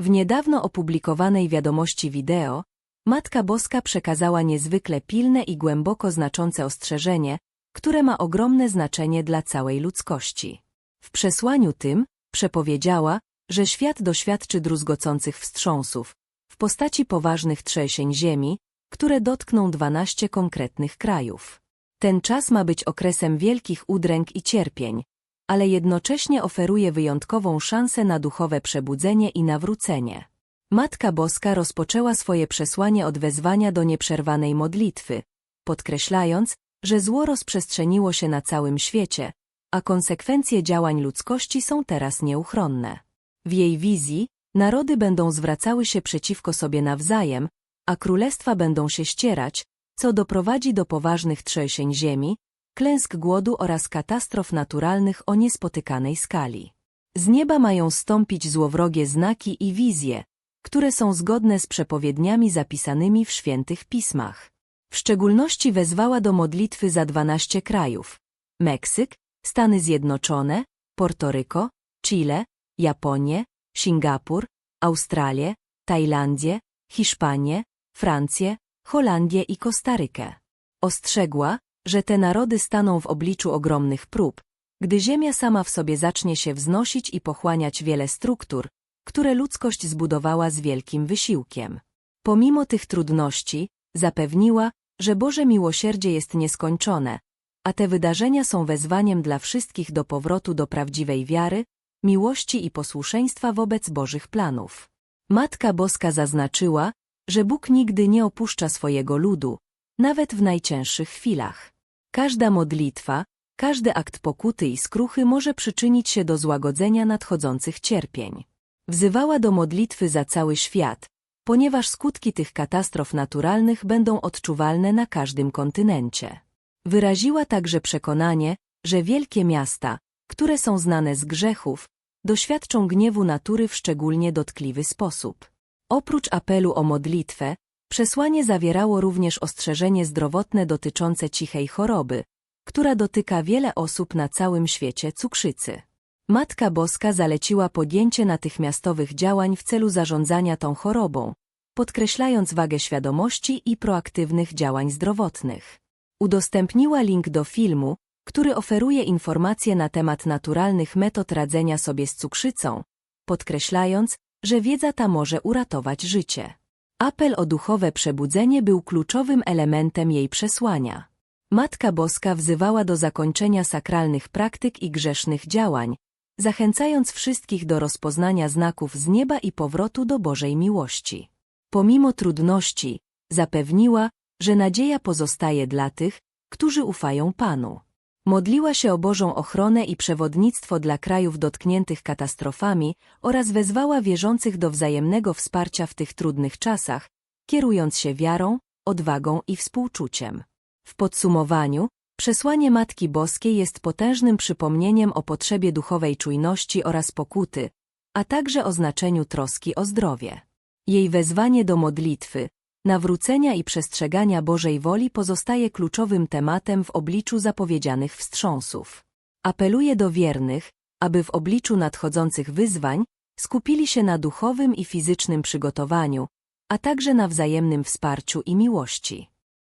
W niedawno opublikowanej wiadomości wideo Matka Boska przekazała niezwykle pilne i głęboko znaczące ostrzeżenie, które ma ogromne znaczenie dla całej ludzkości. W przesłaniu tym przepowiedziała, że świat doświadczy druzgocących wstrząsów w postaci poważnych trzęsień ziemi, które dotkną 12 konkretnych krajów. Ten czas ma być okresem wielkich udręk i cierpień, ale jednocześnie oferuje wyjątkową szansę na duchowe przebudzenie i nawrócenie. Matka Boska rozpoczęła swoje przesłanie od wezwania do nieprzerwanej modlitwy, podkreślając, że zło rozprzestrzeniło się na całym świecie, a konsekwencje działań ludzkości są teraz nieuchronne. W jej wizji narody będą zwracały się przeciwko sobie nawzajem, a królestwa będą się ścierać, co doprowadzi do poważnych trzęsień ziemi, klęsk głodu oraz katastrof naturalnych o niespotykanej skali. Z nieba mają stąpić złowrogie znaki i wizje, które są zgodne z przepowiedniami zapisanymi w świętych pismach. W szczególności wezwała do modlitwy za 12 krajów. Meksyk, Stany Zjednoczone, Portoryko, Chile, Japonię, Singapur, Australię, Tajlandię, Hiszpanię, Francję, Holandię i Kostarykę. Ostrzegła, że te narody staną w obliczu ogromnych prób, gdy Ziemia sama w sobie zacznie się wznosić i pochłaniać wiele struktur, które ludzkość zbudowała z wielkim wysiłkiem. Pomimo tych trudności, zapewniła, że Boże miłosierdzie jest nieskończone, a te wydarzenia są wezwaniem dla wszystkich do powrotu do prawdziwej wiary, miłości i posłuszeństwa wobec Bożych planów. Matka Boska zaznaczyła, że Bóg nigdy nie opuszcza swojego ludu, nawet w najcięższych chwilach. Każda modlitwa, każdy akt pokuty i skruchy może przyczynić się do złagodzenia nadchodzących cierpień. Wzywała do modlitwy za cały świat, ponieważ skutki tych katastrof naturalnych będą odczuwalne na każdym kontynencie. Wyraziła także przekonanie, że wielkie miasta, które są znane z grzechów, doświadczą gniewu natury w szczególnie dotkliwy sposób. Oprócz apelu o modlitwę, przesłanie zawierało również ostrzeżenie zdrowotne dotyczące cichej choroby, która dotyka wiele osób na całym świecie cukrzycy. Matka Boska zaleciła podjęcie natychmiastowych działań w celu zarządzania tą chorobą, podkreślając wagę świadomości i proaktywnych działań zdrowotnych. Udostępniła link do filmu, który oferuje informacje na temat naturalnych metod radzenia sobie z cukrzycą, podkreślając, że wiedza ta może uratować życie. Apel o duchowe przebudzenie był kluczowym elementem jej przesłania. Matka Boska wzywała do zakończenia sakralnych praktyk i grzesznych działań, zachęcając wszystkich do rozpoznania znaków z nieba i powrotu do Bożej miłości. Pomimo trudności, zapewniła, że nadzieja pozostaje dla tych, którzy ufają Panu. Modliła się o Bożą ochronę i przewodnictwo dla krajów dotkniętych katastrofami oraz wezwała wierzących do wzajemnego wsparcia w tych trudnych czasach, kierując się wiarą, odwagą i współczuciem. W podsumowaniu, przesłanie Matki Boskiej jest potężnym przypomnieniem o potrzebie duchowej czujności oraz pokuty, a także o znaczeniu troski o zdrowie. Jej wezwanie do modlitwy, nawrócenia i przestrzegania Bożej woli pozostaje kluczowym tematem w obliczu zapowiedzianych wstrząsów. Apeluje do wiernych, aby w obliczu nadchodzących wyzwań skupili się na duchowym i fizycznym przygotowaniu, a także na wzajemnym wsparciu i miłości.